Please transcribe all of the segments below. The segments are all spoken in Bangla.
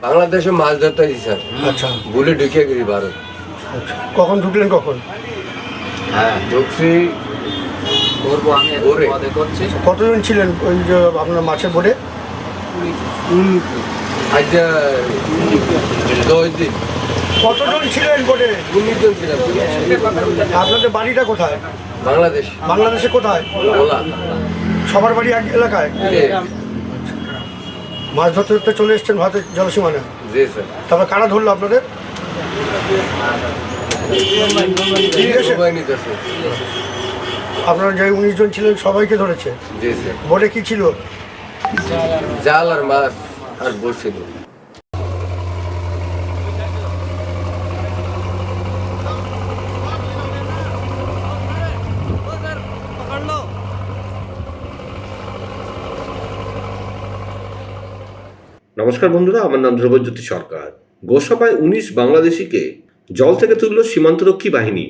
বাংলাদেশে মাছ ধরতে স্যার। আচ্ছা। বলে ঢুকে গেছি ভারত আচ্ছা। কখন ঢুকলেন কখন? হ্যাঁ ঢুকছি। পদে করছি। কতজন ছিলেন ওই যে আপনার মাছের বোটে আজ দশ দিন। কতজন ছিলেন বোটে উনিশ জন ছিলাম। আপনাদের বাড়িটা কোথায়? বাংলাদেশ। বাংলাদেশে কোথায়? ওলা সবার বাড়ি এক এলাকায়? মাছ ধরতে ধরতে চলে এসছেন ভারতের জলসীমানে জি স্যার। তারপর কারা ধরলো আপনাদের। আপনারা যে উনিশ জন ছিলেন সবাইকে ধরেছে। জি স্যার। বোটে কি ছিল? জাল আর মাছ আর বসছিল নমস্কার বন্ধুরা, আমার নাম ধ্রুবজ্যোতি সরকার। গোসাপায় উনিশ বাংলাদেশিকে জল থেকে তুলল সীমান্তরক্ষী বাহিনী।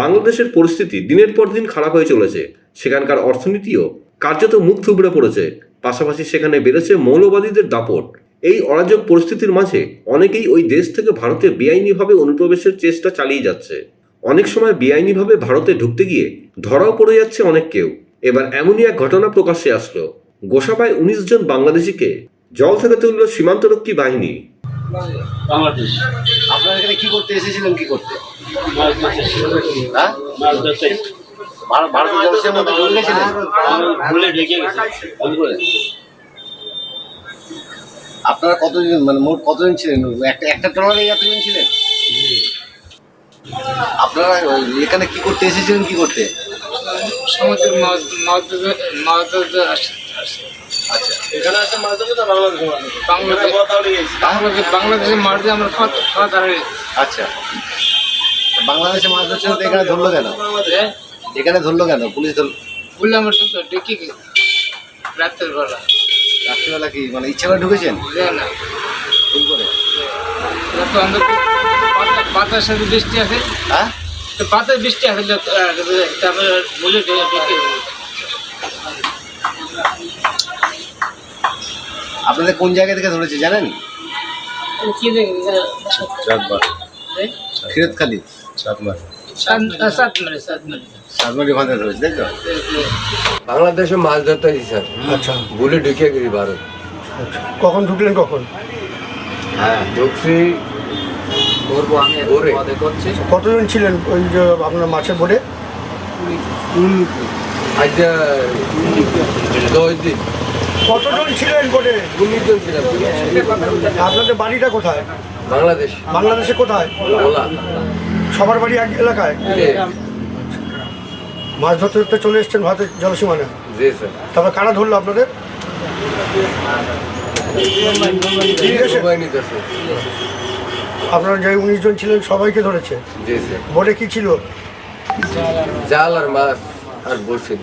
বাংলাদেশের পরিস্থিতি দিনের পর দিন খারাপ হয়ে চলেছে। সেখানকার অর্থনীতিও কার্যত মুখ থুবড়ে পড়েছে। পাশাপাশি সেখানে বেড়েছে মৌলবাদীদের দাপট। এই অরাজক পরিস্থিতির মাঝে অনেকেই ওই দেশ থেকে ভারতে বেআইনিভাবে অনুপ্রবেশের চেষ্টা চালিয়ে যাচ্ছে। অনেক সময় বেআইনিভাবে ভারতে ঢুকতে গিয়ে ধরাও পড়ে যাচ্ছে অনেক কেউ। এবার এমনই এক ঘটনা প্রকাশ্যে আসলো। গোসাপায় উনিশ জন বাংলাদেশিকে জল থেকে তুলল সীমান্তরক্ষী বাহিনী বাংলাদেশ আপনারা এখানে কি করতে এসেছিলেন কি করতে হ্যাঁ মাছ ধরতে ভার- ভারতীয় জলসেনার মধ্যে ঢুকে গেছিলেন ভুলে ঢেকে গেছে আপনারা কতজন মানে মোট কতজন ছিলেন একটা একটা ট্রলারে এতজন ছিলেন আপনারা এখানে কি করতে এসেছিলেন কি করতে সমুদ্রে মাছ মাছ ধরতে মাছ বাংলাদেশে মাছ দিয়ে আমরা খাওয়া দাঁড়িয়ে আচ্ছা। বাংলাদেশে মাছ ধরছিল তো এখানে ধরলো কেন? এখানে ধরলো কেন? পুলিশ ধরল বললে আমরা ঢুকে ডেকে গেছি। রাতের বেলা রাত্রিবেলা কি? মানে ইচ্ছা করে ঢুকেছেন? না ভুল করে। পাতার সাথে বৃষ্টি আছে। হ্যাঁ? তো পাতার বৃষ্টি আছে তারপরে বলে ডেকে আপনাদের কোন জায়গা থেকে ধরেছে জানেন? ফিরতখালি তো? বাংলাদেশে মাছ ধরতে স্যার। আচ্ছা। বলে ঢুকে গেছি ভারত। আচ্ছা। কখন ঢুকলেন কখন? হ্যাঁ ঢুকছি। পদে কতজন ছিলেন ওই যে আপনার মাছের বোটে আজ দশ দিন। কতজন ছিলেন বোটে উনিশ জন ছিলাম। আপনাদের বাড়িটা কোথায়? বাংলাদেশ। বাংলাদেশে কোথায়? সবার বাড়ি এক এলাকায়? মাছ ধরতে ধরতে চলে এসছেন ভারতের জলসীমানে? তারপর কারা ধরলো আপনাদের? আপনারা যে উনিশ জন ছিলেন সবাইকে ধরেছে। বোটে কি ছিল? জাল আর মাছ আর বসছিল